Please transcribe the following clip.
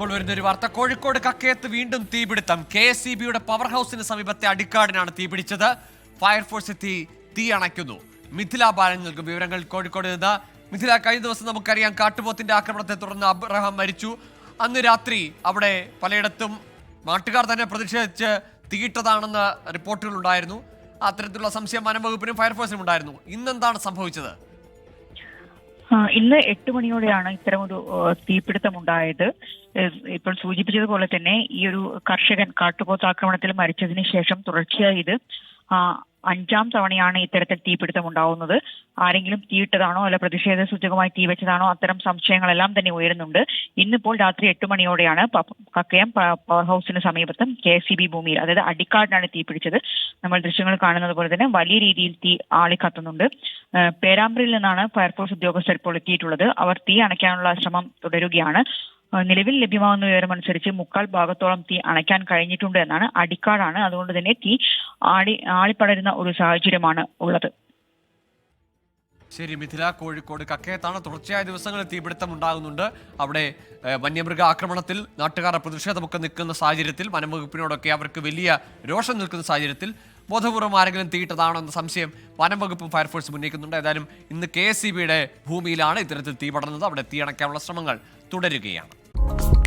ഇപ്പോൾ വരുന്നൊരു വാർത്ത. കോഴിക്കോട് കക്കയത്ത് വീണ്ടും തീപിടുത്തം. കെ എസ് സി ബിയുടെ പവർ ഹൗസിന് സമീപത്തെ അടിക്കാടിനാണ് തീപിടിച്ചത്. ഫയർഫോഴ്സ് എത്തി തീ അണയ്ക്കുന്നു. മിഥില ബാലൻ നൽകും വിവരങ്ങൾ കോഴിക്കോട് നിന്ന്. മിഥില കഴിഞ്ഞ ദിവസം നമുക്കറിയാം കാട്ടുപോത്തിന്റെ ആക്രമണത്തെ തുടർന്ന് അബ്രഹാം മരിച്ചു. അന്ന് രാത്രി അവിടെ പലയിടത്തും നാട്ടുകാർ തന്നെ പ്രതിഷേധിച്ച് തീയിട്ടതാണെന്ന് റിപ്പോർട്ടുകൾ ഉണ്ടായിരുന്നു അത്തരത്തിലുള്ള സംശയം വനം വകുപ്പിനും ഫയർഫോഴ്സിനും ഉണ്ടായിരുന്നു. ഇന്നെന്താണ് സംഭവിച്ചത്? ഇന്ന് എട്ട് മണിയോടെയാണ് ഇത്തരമൊരു തീപിടുത്തമുണ്ടായത്. ഇപ്പോൾ സൂചിപ്പിച്ചതുപോലെ തന്നെ ഈ ഒരു കർഷകൻ കാട്ടുപോത്ത് ആക്രമണത്തിൽ മരിച്ചതിന് ശേഷം തുടർച്ചയായി ഇത് അഞ്ചാം തവണയാണ് ഇത്തരത്തിൽ തീപിടുത്തം ഉണ്ടാവുന്നത്. ആരെങ്കിലും തീയിട്ടതാണോ അല്ല പ്രതിഷേധ സൂചകമായി തീ വെച്ചതാണോ അത്തരം സംശയങ്ങളെല്ലാം തന്നെ ഉയരുന്നുണ്ട്. ഇന്നിപ്പോൾ രാത്രി എട്ട് മണിയോടെയാണ് കക്കയം പവർ ഹൗസിന് സമീപത്തും കെ സി ബി ഭൂമിയിൽ അതായത് അടിക്കാടിനാണ് തീ പിടിച്ചത്. നമ്മൾ ദൃശ്യങ്ങൾ കാണുന്നത് പോലെ തന്നെ വലിയ രീതിയിൽ തീ ആളിക്കത്തുന്നുണ്ട് പേരാമ്പ്രയിൽ നിന്നാണ് ഫയർഫോഴ്സ് ഉദ്യോഗസ്ഥർ ഇപ്പോൾ എത്തിയിട്ടുള്ളത്. അവർ തീ അണയ്ക്കാനുള്ള ശ്രമം തുടരുകയാണ്. നിലവിൽ ലഭ്യമാകുന്ന വിവരമനുസരിച്ച് മുക്കാൽ ഭാഗത്തോളം തീ അണയ്ക്കാൻ കഴിഞ്ഞിട്ടുണ്ട് എന്നാണ് അടിക്കാടാണ്. അതുകൊണ്ട് തന്നെ തീ ആടി ആളിപ്പടരുന്ന ഒരു സാഹചര്യമാണ് ഉള്ളത്. ശരി മിഥില. കോഴിക്കോട് കക്കയത്താണ് തുടർച്ചയായ ദിവസങ്ങളിൽ തീപിടുത്തം ഉണ്ടാകുന്നുണ്ട്. അവിടെ വന്യമൃഗ ആക്രമണത്തിൽ നാട്ടുകാരുടെ പ്രതിഷേധമൊക്കെ നിൽക്കുന്ന സാഹചര്യത്തിൽ വനംവകുപ്പിനോടൊക്കെ അവർക്ക് വലിയ രോഷം നിൽക്കുന്ന സാഹചര്യത്തിൽ ബോധപൂർവം ആരെങ്കിലും തീയിട്ടതാണോ എന്ന സംശയം വനംവകുപ്പും ഫയർഫോഴ്സും ഉന്നയിക്കുന്നുണ്ട്. ഏതായാലും ഇന്ന് കെ എസ് ഭൂമിയിലാണ് ഇത്തരത്തിൽ തീ പടർന്നത് അവിടെ തീയണയ്ക്കാനുള്ള ശ്രമങ്ങൾ തുടരുകയാണ്. Bye.